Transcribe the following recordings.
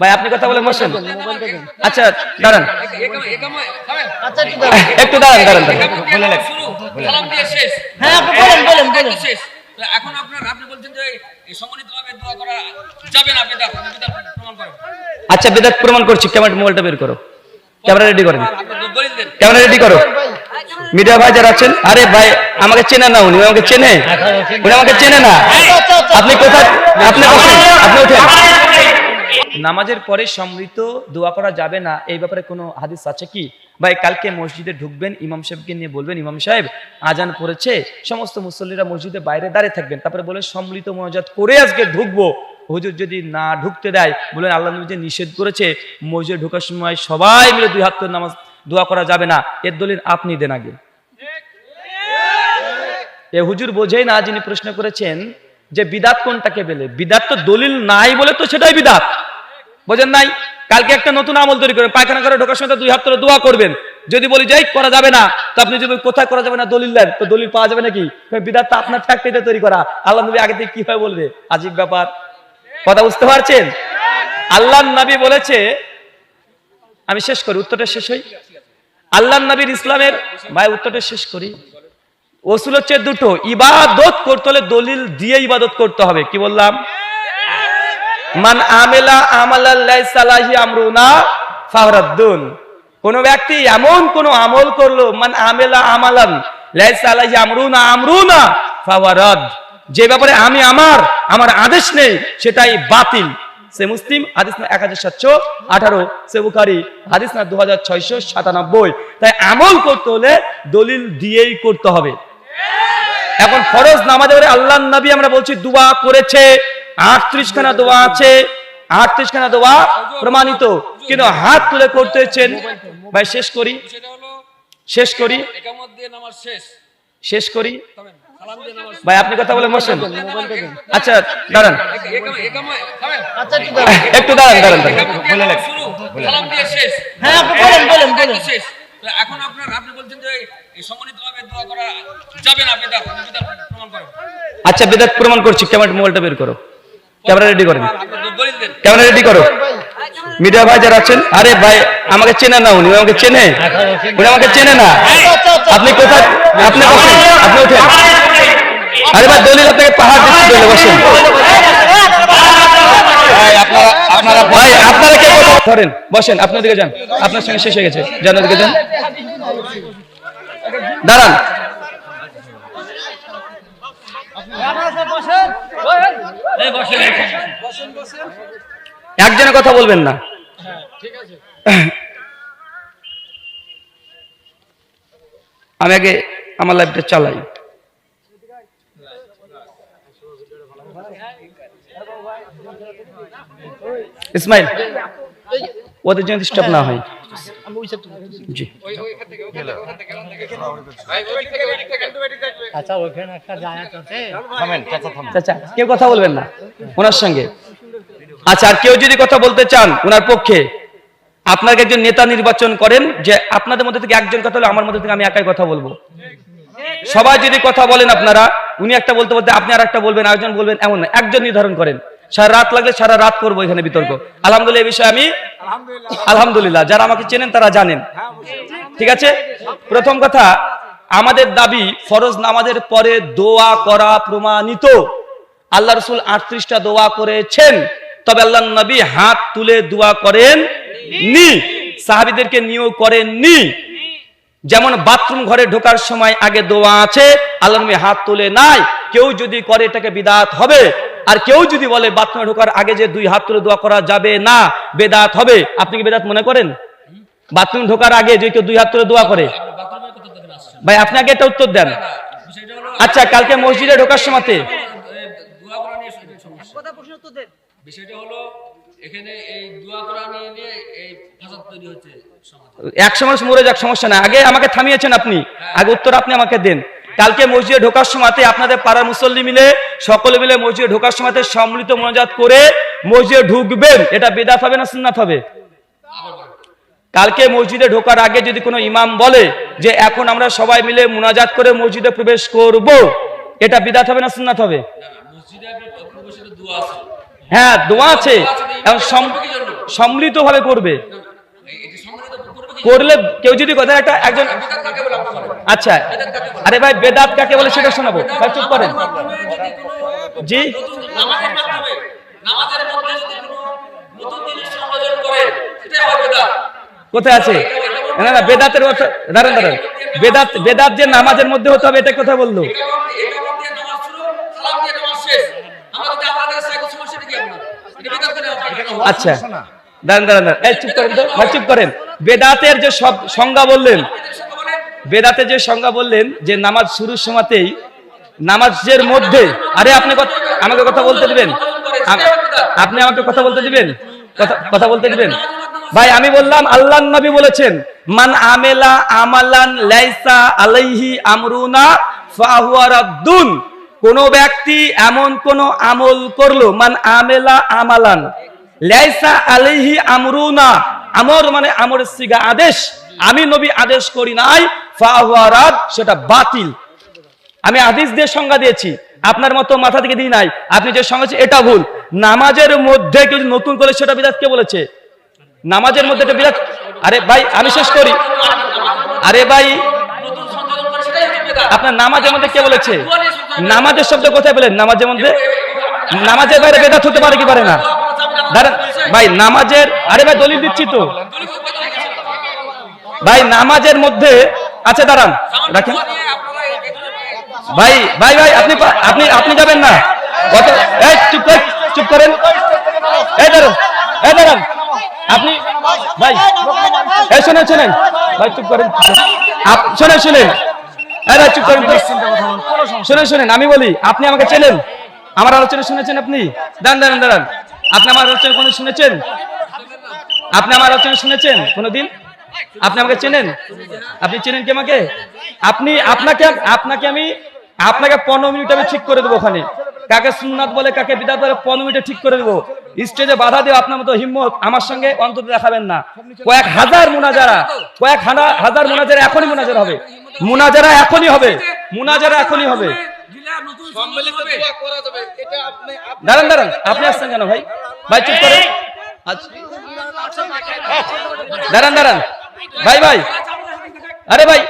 ভাই আপনি কথা বলে বসেন আচ্ছা দাঁড়ান। আচ্ছা একটু দাঁড়ান। দাঁড়ান দাঁড়ান দাঁড়ান। বলে লেখ সালাম দিয়ে শেষ। হ্যাঁ আপনি বলেন বলেন বলেন। এখন আপনার আপনি বলছেন যে এই সম্মানিতভাবে দোয়া করা যাবে না বেদাত। প্রমাণ করেন। আচ্ছা বেদাত প্রমাণ করছি। ক্যামেরা মোবাইলটা বের করো। ক্যামেরা রেডি করেন। ক্যামেরা রেডি করো। মিডিয়া ভাই যারা আছেন আরে ভাই আমাকে চেনে না উনি আমাকে চেনে। উনি আমাকে চেনে না। আচ্ছা, আচ্ছা। আপনি কোথায় আপনি আপনি ওঠেন নামাজের পরে সমৃদ্ধ দোয়া করা যাবে না, এই ব্যাপারে কোনো হাদিস আছে কি? ভাই, কালকে মসজিদে ঢুকবেন, ইমাম সাহেবকে নিয়ে বলবেন, ইমাম সাহেব, আজান পড়েছে, সমস্ত মুসল্লিরা মসজিদে বাইরে দাঁড়িয়ে থাকবেন, তারপরে বলে সম্মিলিত মজাদ করে আজকে ঢুকবো। হুজুর যদি না ঢুকতে দেয়, বলেন আল্লাহ নবী যে নিষেধ করেছে, মসজিদে ঢোকার সময় সবাই মিলে দুই হাত করে নামাজ দোয়া করা যাবে না, এর দলিল আপনি দেন আগে। এ হুজুর বোঝেই না যিনি প্রশ্ন করেছেন যে বিদাত কোনটাকে বেলে? বিদাত তো দলিল নাই বলে তো সেটাই বিদাত। বোঝেন নাই? কালকে একটা নতুন আমল তৈরি করবেন পায়খানা করে ঢোকার সময় দুই হাত ধরে দোয়া করবেন। যদি বলি যাই করা যাবে না। তো আপনি যদি কোথায় করা যাবে না? দলিল দেন। তো দলিল পাওয়া যাবে নাকি? বিদাত তো আপনার ফ্যাক্টরিতে তৈরি করা। আল্লাহ নবী আগে থেকে কি হয় বলবে? আজীব ব্যাপার। কথা বুঝতে পারছেন? আল্লাহ নবী বলেছে, আমি শেষ করি, উত্তরটা শেষ হই। আল্লাহ নবীর ইসলামের, ভাই, উত্তরটা শেষ করি। ওসুল হচ্ছে দুটো, ইবাদত করতে হলে দলিল দিয়ে ইবাদত করতে হবে। কি বললাম? মান আমেলা আমাল্লাহ সালাহি আমরুনা ফাহরাদ্দুন। কোন ব্যক্তি এমন কোন আমল করল, মান আমেলা আমালান লাইসা আলাইহি আমরুনা আমরুনা ফাওয়ারাদ যে ব্যাপারে আমি আমার আমার আদেশ নেই, সেটাই বাতিল। সে মুসলিম, হাদিস না এক হাজার সাতশো আঠারো, সে বুখারি, হাদিস না দু হাজার ছয়শো সাতানব্বই। তাই আমল করতে হলে দলিল দিয়েই করতে হবে। এখন ফরজ নামাজে আল্লাহ নবী আমরা বলছি, দোয়া করেছে। আটত্রিশ খানা দোয়া আছে আটত্রিশ খানা দোয়া প্রমাণিত। কিন্তু হাত তুলে করতেছেন ভাই শেষ করি। শেষ করি। একামত দিয়ে নামাজ শেষ শেষ করি। তবে সালাম দিয়ে নামাজ ভাই আপনি কথা বলে বসেন। আচ্ছা দাঁড়ান। আচ্ছা একটু দাঁড়ান। দাঁড়ান দাঁড়ান দাঁড়ান। হ্যাঁ এখন আপনার আপনি বলছেন যে এই দোয়া করা যাবে না বেদাত। প্রমাণ আচ্ছা বেদাত প্রমাণ করছি। কেমন মোবাইলটা বের করো। ক্যামেরা রেডি করেন। ক্যামেরা রেডি করো। মিডিয়া ভাই যারা আছেন, আরে ভাই, আমাকে চেনে না উনি, আমাকে চেনে? উনি আমাকে চেনে না। আপনি কোথায়? আপনি বসেন, আপনি ওঠেন। আরে ভাই, দলিল আপনাকে পাহাড় দিচ্ছি, দলিল বসেন। আপনারা ভাই, আপনারা কে ধরেন, বসেন, আপনার দিকে যান। আপনার সঙ্গে শেষ হয়ে গেছে। যান দিকে যান। দাঁড়ান। একজনের কথা বলবেন না। আমি আগে আমার লাইফটা চালাই। ইসমাইল ওদের জন্য ডিস্টার্ব না হয়। জি। আচ্ছা কেউ কথা বলবেন না ওনার সঙ্গে। আচ্ছা আর কেউ যদি কথা বলতে চান ওনার পক্ষে আপনাকে একজন নেতা নির্বাচন করেন, যে আপনাদের মধ্যে থেকে একজন কথা হলে আমার মধ্যে থেকে আমি একাই কথা বলব। সবাই যদি কথা বলেন আপনারা, উনি একটা বলতে বলতে আপনি আর একটা বলবেন, আরেকজন বলবেন, এমন না, একজন নির্ধারণ করেন। সারা রাত লাগলে সারা রাত করব এখানে বিতর্ক। আলহামদুলিল্লাহ, এই বিষয়ে আমি আলহামদুলিল্লাহ, যারা আমাকে চেনেন তারা জানেন। ঠিক আছে? প্রথম কথা, আমাদের দাবি, ফরজ নামাজের পরে দোয়া করা প্রমাণিত। আল্লাহ রসুল আটত্রিশটা দোয়া করেছেন। তবে আল্লাহ নবী হাত তুলে দোয়া করেন নি। সাহাবিদেরকে নিয়েও করেননি যেমন বাথরুম ঘরে ঢোকার সময় আগে দোয়া আছে আল্লাহ নবী হাত তুলে নাই। কেউ যদি করে এটাকে বিদাত হবে। আর কেউ যদি বলে বাথরুমে ঢোকার আগে যে দুই হাত তুলে দোয়া করা যাবে না বেদাত হবে। আপনি কি বেদাত মনে করেন? বাথরুম ঢোকার আগে যে কেউ দুই হাত তুলে দোয়া করে। ভাই আপনি আগে একটা উত্তর দেন। আচ্ছা কালকে মসজিদে ঢোকার সময়তে? বিষয়টা হলো এখানে এই দোয়া করা নিয়ে নিয়ে এই ফাসাদ তৈরি হচ্ছে এক সময় মরে যাক সমস্যা না আগে আমাকে থামিয়েছেন আপনি। আগে উত্তর আপনি আমাকে দেন। কালকে মসজিদে ঢোকার সময়তে আপনাদের পাড়ার মুসল্লি মিলে সকলে মিলে মসজিদে ঢোকার সময়তে সম্মিলিত মনোজাত করে মসজিদে ঢুকবেন। এটা বেদাত হবে না সুন্নাত হবে? কালকে মসজিদে ঢোকার আগে যদি কোনো ইমাম বলে যে এখন আমরা সবাই মিলে মুনাজাত করে মসজিদে প্রবেশ করব এটা বিদাত হবে না সুন্নাত হবে? মসজিদে প্রবেশের দোয়া আছে। হ্যাঁ দোয়া আছে। এবং সম্মিলিতভাবে করবে। করলে কেউ যদি কথা একটা একজন বেদাত কাকে বলে আপনি বলেন? আচ্ছা। আরে ভাই বেদাত কাকে বলে সেটা শোনাবো। ভাই চুপ করেন। জি। কোথায় আছে? না না বেদাতের অর্থ দাঁড়ান দাঁড়ান। বেদাত বেদাত যে নামাজের মধ্যে হতে হবে এটা কথা বলল। আচ্ছা। দাঁড়ান দাঁড়ান এই চুপ করেন তো। ভাই চুপ করেন। বেদাতের যে সব সংজ্ঞা বললেন বেদাতে যে সংজ্ঞা বললেন যে নামাজ শুরুর সময়তেই নামাজের মধ্যে আরে আপনি আমাকে কথা বলতে দিবেন? আপনি আমাকে কথা বলতে দিবেন? কথা বলতে দিবেন? ভাই আমি বললাম আল্লাহ নবী বলেছেন মান আমেলা আমালান লাইসা আলাইহি আমরুনা কোন ব্যক্তি এমন কোন আমল করল মান আমেলা আমালান। লাইসা আলাইহি আমরুনা। আমর মানে আমরের সিগা আদেশ। আমি নবী আদেশ করি নাই ফাহুয়া রাদ, সেটা বাতিল। আমি হাদিস দিয়ে সংজ্ঞা দিয়েছি, আপনার মতো মাথা থেকে দিই নাই। আপনি যে সংজ্ঞা এটা ভুল। নামাজের মধ্যে কেউ নতুন করে সেটা বিরাট কে বলেছে? নামাজের মধ্যে এটা বিরাট আরে ভাই, আমি শেষ করি। আরে ভাই বেদাত আপনার নামাজের মধ্যে কে বলেছে? নামাজের শব্দ কোথায় বলেন নামাজের মধ্যে নামাজের বাইরে বেদাত হতে পারে কি পারে না? দাঁড়ান, ভাই, নামাজের, আরে ভাই, দলিল দিচ্ছি তো। ভাই, নামাজের মধ্যে আছে দাঁড়ান, রাখেন। ভাই ভাই ভাই, আপনি আপনি আপনি যাবেন না। চুপ চুপ করেন। এই, দাঁড়ান এই, দাঁড়ান। আপনি ভাই, এই, শোনেন শোনেন। ভাই, চুপ করেন। শোনেন শোনেন। এই, ভাই, চুপ করেন। শোনেন শোনেন, আমি বলি, আপনি আমাকে চেনেন? আমার আলোচনা শুনেছেন আপনি? দাঁড়ান দাঁড়ান দাঁড়ান। আপনি আমার আলোচনা কোনো শুনেছেন? আপনি আমার আলোচনা শুনেছেন কোনোদিন? আপনি আমাকে চেনেন? আপনি চেনেন কি আমাকে? আপনি আপনাকে আপনাকে আমি আপনাকে পনেরো মিনিট আমি ঠিক করে দেবো ওখানে। কাকে সুন্নাত বলে কাকে বিদাত বলে পনেরো মিনিটে ঠিক করে দেবো। স্টেজে বাধা দেবো আপনার মতো হিম্মত আমার সঙ্গে অন্তত দেখাবেন না। কয়েক হাজার মুনাজারা কয়েক হাজার হাজার মুনাজারা এখনই মুনাজারা হবে। মুনাজারা এখনই হবে। মুনাজারা এখনই হবে। দাঁড়ান দাঁড়ান। আপনি আসছেন কেন ভাই? ভাই চুপ আচ্ছা। দাঁড়ান দাঁড়ান। ভাই ভাই। আরে ভাই।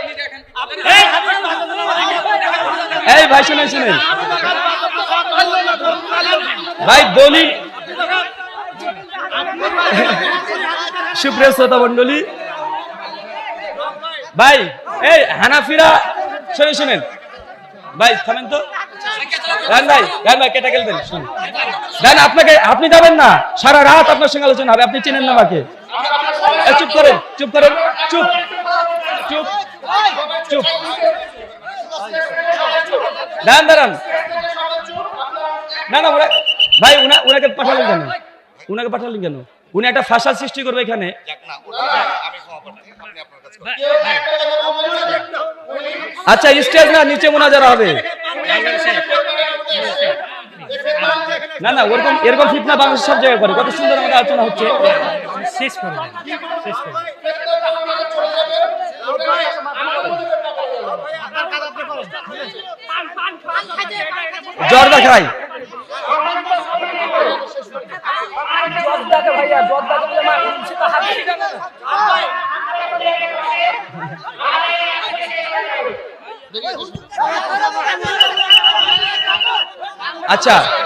এই! ভাই শুনেন শুনেন। ভাই দলিল সুপ্রিয় শ্রোতা মন্ডলী ভাই এই হানাফিরা শুনে শুনেন। ভাই থামেন তো। আপনি যাবেন না। সারা রাত আপনার সঙ্গে আলোচনা হবে, আপনি চেনেন না আমাকে। চুপ করেন চুপ করেন, চুপ। চুপ চুপ। দাঁড়ান দাঁড়ান। না না, ওরা ভাই, উনা উনাকে পাঠালেন কেন? উনাকে পাঠালেন কেন? উনি একটা ফাঁসার সৃষ্টি করবে এখানে। আচ্ছা স্টেজ না, নিচে মোনাজারা হবে। না না ওরকম এরকম ফিতনা বাংলাদেশ সব জায়গায় করে। কত সুন্দর আমাদের আলোচনা হচ্ছে। শেষ করে দেন শেষ করে। জ্বর দেখাই আচ্ছা চুপ চুপ